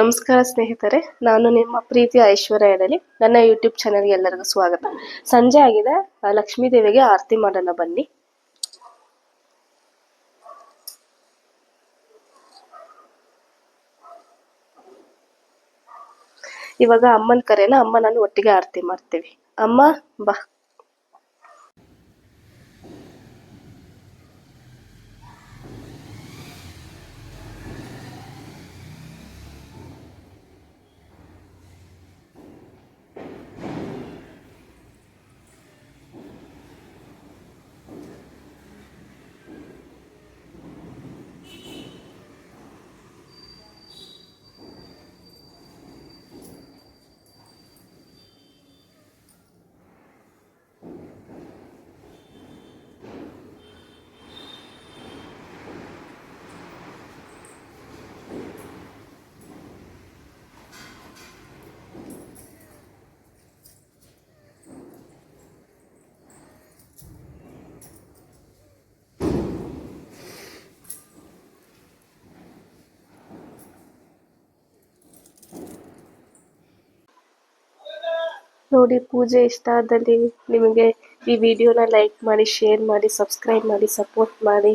ನಮಸ್ಕಾರ ಸ್ನೇಹಿತರೆ, ನಾನು ನಿಮ್ಮ ಪ್ರೀತಿ ಐಶ್ವರ್ಯ ನನ್ನ ಯೂಟ್ಯೂಬ್ ಚಾನೆಲ್ಗೆ ಎಲ್ಲರಿಗೂ ಸ್ವಾಗತ. ಸಂಜೆ ಆಗಿದೆ. ಲಕ್ಷ್ಮೀ ದೇವಿಗೆ ಆರತಿ ಮಾಡೋಣ ಬನ್ನಿ. ಇವಾಗ ಅಮ್ಮನ ಕರೆನ ಅಮ್ಮ ನಾನು ಒಟ್ಟಿಗೆ ಆರತಿ ಮಾಡ್ತೀವಿ. ಅಮ್ಮ, ಬಾ. ನೋಡಿ ಪೂಜೆ ಇಷ್ಟ ಆದಲ್ಲಿ ನಿಮಗೆ ಈ ವಿಡಿಯೋನ ಲೈಕ್ ಮಾಡಿ ಶೇರ್ ಮಾಡಿ ಸಬ್ಸ್ಕ್ರೈಬ್ ಮಾಡಿ ಸಪೋರ್ಟ್ ಮಾಡಿ.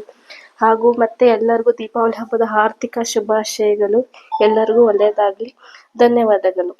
ಹಾಗೂ ಮತ್ತೆ ಎಲ್ಲರಿಗೂ ದೀಪಾವಳಿ ಹಬ್ಬದ ಆರ್ಥಿಕ ಶುಭಾಶಯಗಳು. ಎಲ್ಲರಿಗೂ ಒಳ್ಳೆಯದಾಗಲಿ. ಧನ್ಯವಾದಗಳು.